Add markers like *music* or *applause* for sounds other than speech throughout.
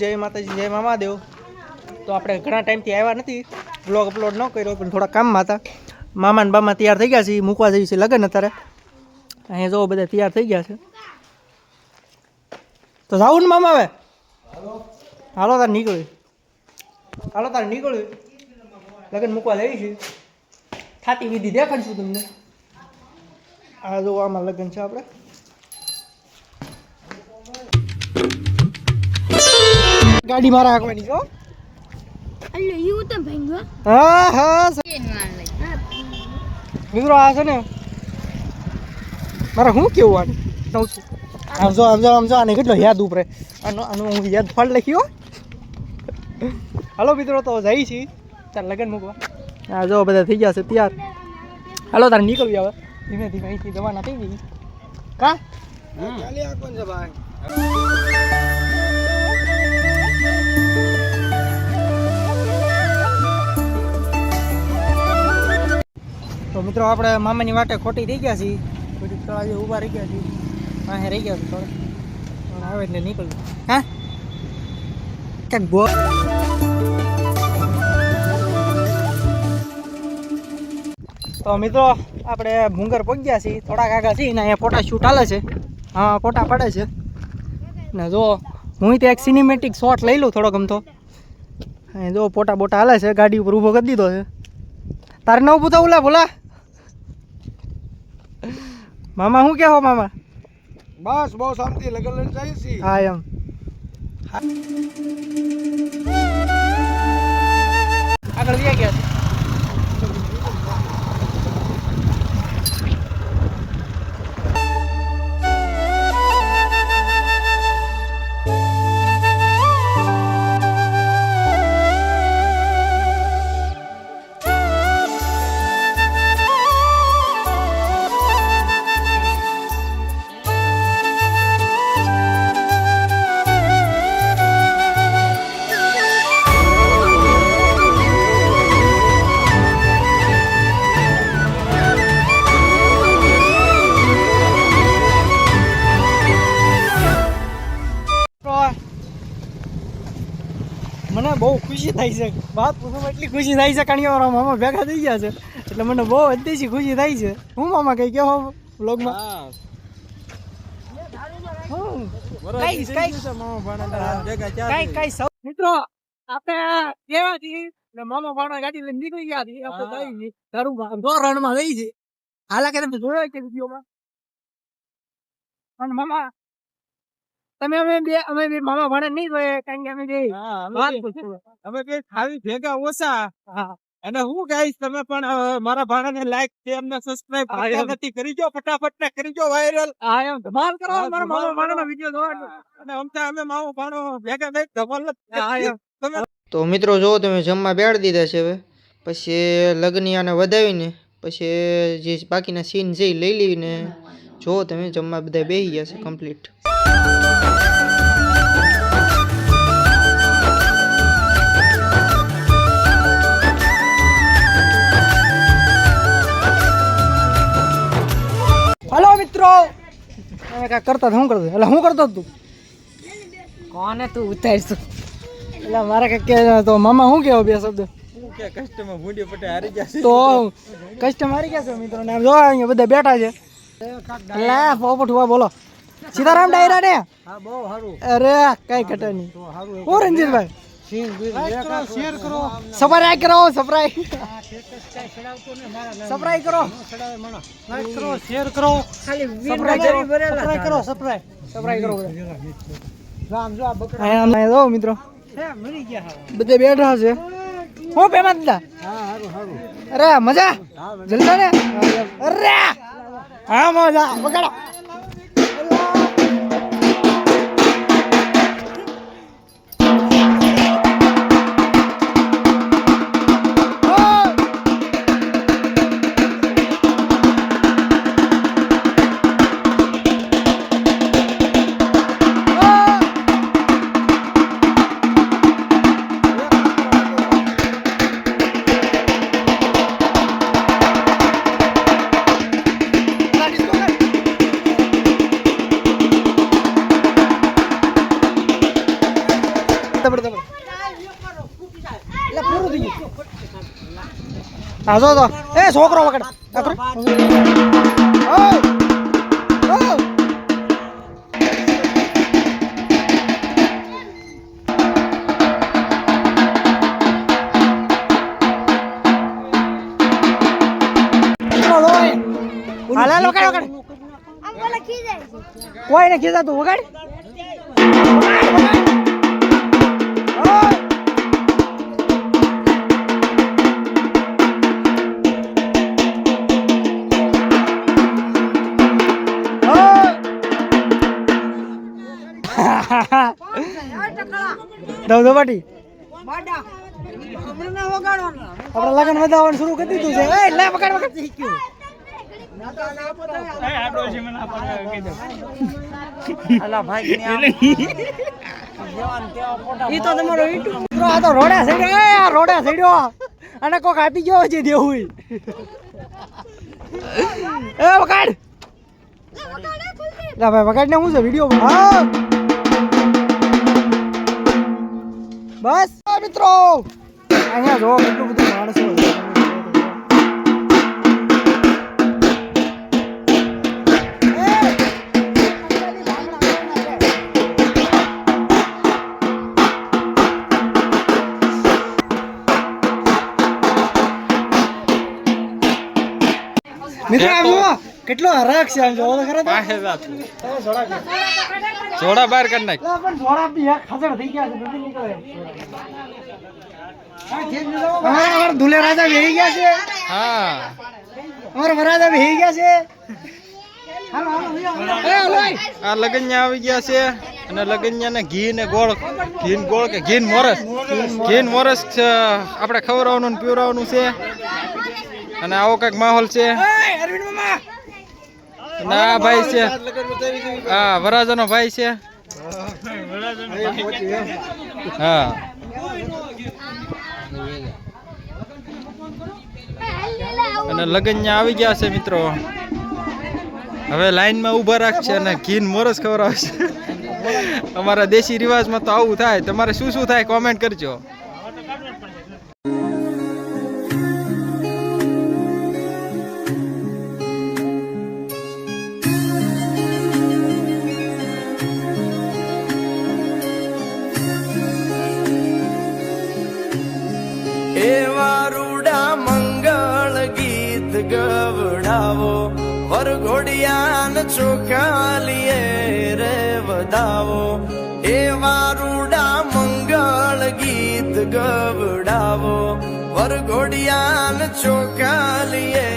જય માતાજી, જય મામાદેવ તો આપણે ઘણા ટાઈમથી આવ્યા નથી. બ્લોગ અપલોડ ન કર્યો, પણ થોડા કામમાં હતા. મામા ને બામા તૈયાર થઈ ગયા છે મૂકવા જઈએ છે લગ્ન અત્યારે. અહીંયા જો બધા તૈયાર થઈ ગયા છે. તો જાવું ને મામા હવે. હાલો તાર નીકળ્યું હાલો તાર નીકળ્યું લગ્ન મૂકવા જઈએ છીએ થાતી વિધિ દેખાડશું તમને. આ જો આમાં લગ્ન છે આપણે. ગાડી મારા હાંકવાની છો અલ્લે યુ તો ભાંગ્યો હા હા મિત્રો આ છે ને મારે શું કેવું આને? કહું છું. આમ જો આમ જો આમ જો આને કેટલો યાદ ઉપરે. આનો આનો હું યાદ ફળ લખ્યો હાલો મિત્રો તો જઈ છી. તાર લગન મૂકવા. હા જો બધા થઈ ગયા છે તૈયાર. હાલો તારે નીકળવી હવે. ધીમે ધીમે અહીંથી દવાના થઈ ગઈ કા? તો મિત્રો આપણે મામાની વાટે ખોટી થઈ ગયા છીએ. બધી તળાજે ઊભા રહી ગયા છીએ. પાસે રહી ગયા થોડા. પણ આવે એટલે નીકળ્યું હા? ક્યાંક ગો તો મિત્રો, આપણે ભૂંગર પહોંચ્યા છીએ. થોડાક આગળ છીએ ને અહીંયા ફોટા શૂટ હાલે છે. હા, ફોટા પડે છે. ને જો, હું તો એક સિનેમેટિક શોટ લઈ લઉં થોડો ગમતો જો ફોટા બોટા હાલે છે, ગાડી ઉપર ઊભો કરી દીધો છે. તારે ન ઊભું થવું લા ભોલા. મામા શું કહેવો મામા? બસ બહુ શાંતિ લગન લઈને જાય છે હા એમ. આગળ વ્યા ગયા થાય છે. વાત પૂછો એટલી ખુશી થાય છે કારણ કે મારા મામા ભેગા થઈ ગયા છે. એટલે મને બહુ અતિશય ખુશી થાય છે. હું મામા કઈ કેવો બ્લોગમાં મિત્રો આપણે કેવા છીએ? મામા ભાણા ગાડી લઈને નીકળી ગયા છીએ. આપણે ધરુમાં ધોરણમાં રહી છે. હાલા કે તમે જોયો કે વિડીયોમાં? અને મામા તમે અમે બે અમે બે મામા ભાણે નહીં જોઈએ કારણ કે અમે બે *laughs* અમે બે. ખાલી ભેગા ઓછા. અને હું કહીશ તમે પણ મારા ભાણાને લાઈક છે એમને સબસ્ક્રાઇબ કરતા નથી. કરી જો ફટાફટ ને કરી જો વાયરલ હા એમ ધમાલ કરો મારા મામા ભાણાનો કરો. વીડિયો જોવાનો. અને અમતા અમે માવો ભાણો ભેગા થઈ ધમાલ જ. તમે તો મિત્રો જો તમે જમવા બેડ દીધા છે હવે પછી લગ્નિયાને વધાવીને પછી જે બાકીના સીન છે એ લઈ લઈને જો તમે જમવા બધા બેસી ગયા છે કમ્પ્લીટ હલો મિત્રો. તમે કાંઈક કરતા હું શું કરતો એટલે શું કરતો હતો તું? કોને તું ઉતારશું? એટલે મારે કંઈક કે તો મામા શું કહેવો બે શબ્દ? કસ્ટમર ભૂંડી પટે હારી ગયા તો કસ્ટમર હારી ગયા છે મિત્રો ને જો અહીંયા બધા બેઠા છે. એટલે પોપટ હુઆ બોલો. સીતારામ ડાયરા ને? હા બહુ સારું અરે કઈ ઘટે નહીં. ઓ રંજીતભાઈ શેર કરો સફરાઈ કરો સફરાઈ સફરાઈ કરો. લાઈક કરો શેર કરો. સફરાઈ કરો કરો. સફરાઈ સફરાઈ કરો રામ જો આ બકરા. અહીંયા જો મિત્રો. છે મરી ગયા બધે બેઠા છે. હું પેમા હા સારું સારું અરે મજા? જલસા ને? અરે! હા મજા બગાડો દબડ હા જો તો એ છોકરો વગડ! હાલો, હાલ, વગાડ, છે કોઈને કીધા તું વગાડ. ધબધબાટી આપણે લગન વધાવવાનું શરૂ કરી દીધું છે. એ લે વગાડ. વગાડ ઈ તો આ તો રોડા સડ્યો. એ આ રોડા સડ્યો. અને કોક આપી ગયો છે દેવું એ વગાડ. ભાઈ વગાડ ને હું છે? વિડિયો બસ. મિત્રો. અહીંયા જો કેટલું બધું છે આમ જોવો ખરા પાસે જોડા બહાર કરી નાખ. પણ જોડા પી, આ થઈ ગયા છે, નથી નીકળે. અમારા અમારા ધુલે રાજા ભેગી ગયા છે. હા. અમારા વરાજા ભેગી ગયા છે. આ લગન્યા આવી ગયા છે અને લગન્યા ને ઘી ને ગોળ ઘી ગોળ કે ઘી મોરસ? ઘી મોરસ આપણે ખવડાવવાનું ને પીવડાવવાનું છે. અને આવો કંઈક માહોલ છે. અરવિંદ મામા. આ ભાઈ છે. હા વરાજાનો ભાઈ છે. હા. અને લગ્ન આવી ગયા છે મિત્રો. હવે લાઈનમાં ઊભા રાખશે અને ઘીન ને મોરસ ખવડાવશે. અમારા દેશી રિવાજમાં તો આવું થાય. તમારે શું શું થાય કોમેન્ટ કરજો. એવા રૂડા મંગળ ગીત ગવડાવો, વરઘોડિયાન ચોખાલીએ રે વધાવો. એવા રૂડા મંગળ ગીત ગવડાવો, વરઘોડિયાન ચોખાલીએ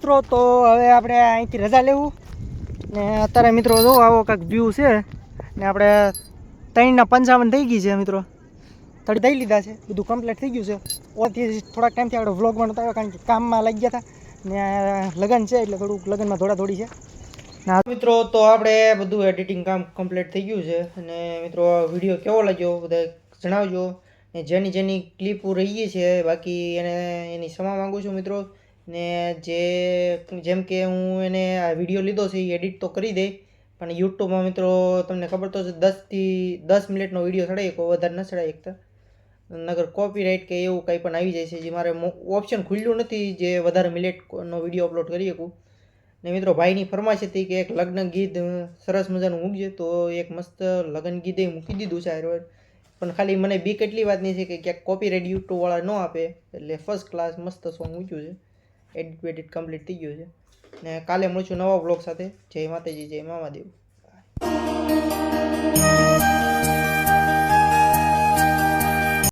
મિત્રો, તો હવે આપણે અહીંથી રજા લેવું. ને અત્યારે મિત્રો જો આવો કાંઈક વ્યૂ છે. ને આપણે ત્રણના પંચાવન થઈ ગઈ છે મિત્રો. તડી દઈ લીધા છે. બધું કમ્પ્લીટ થઈ ગયું છે. ઓથી થોડાક ટાઈમથી આપણે વ્લોગમાં નહોતા કારણ કે કામમાં લાગી ગયા હતા. ને લગ્ન છે એટલે થોડુંક લગ્નમાં દોડા દોડી છે. ના મિત્રો, તો આપણે બધું એડિટિંગ કામ કમ્પ્લીટ થઈ ગયું છે. અને મિત્રો વીડિયો કેવો લાગ્યો બધા જણાવજો. ને જેની જેની ક્લિપો રહીએ છે, બાકી એને એની ક્ષમા માંગુ છું મિત્રો. ને જે જેમ કે હું એને આ વીડિયો લીધો છે, એ એડિટ તો કરી દે. પણ યુટ્યુબમાં મિત્રો તમને ખબર તો છે, દસથી દસ મિનિટનો વીડિયો ચડાય કોઈ વધારે ન ચડાય એક તો. નગર કોપીરાઇટ કે એવું કંઈ પણ આવી જાય છે, જે મારે ઓપ્શન ખુલ્યું નથી જે વધારે મિનિટનો વીડિયો અપલોડ કરી શકું. ને મિત્રો ભાઈની ફરમાશ હતી કે એક લગ્ન ગીત સરસ મજાનું મૂકજે, તો એક મસ્ત લગ્ન ગીત એ મૂકી દીધું છે આયુર્વેદ પણ ખાલી મને બી કેટલી વાત વાતની છે કે ક્યાંક કોપીરાઇટ યુટ્યુબવાળા ન આપે, એટલે ફર્સ્ટ ક્લાસ મસ્ત સોંગ મૂક્યું છે. એડિટ બેડિટ કમ્પ્લીટ થઈ ગયું છે. ને કાલે મળશું નવા બ્લોગ સાથે. જય માતાજી, જય મામાદેવ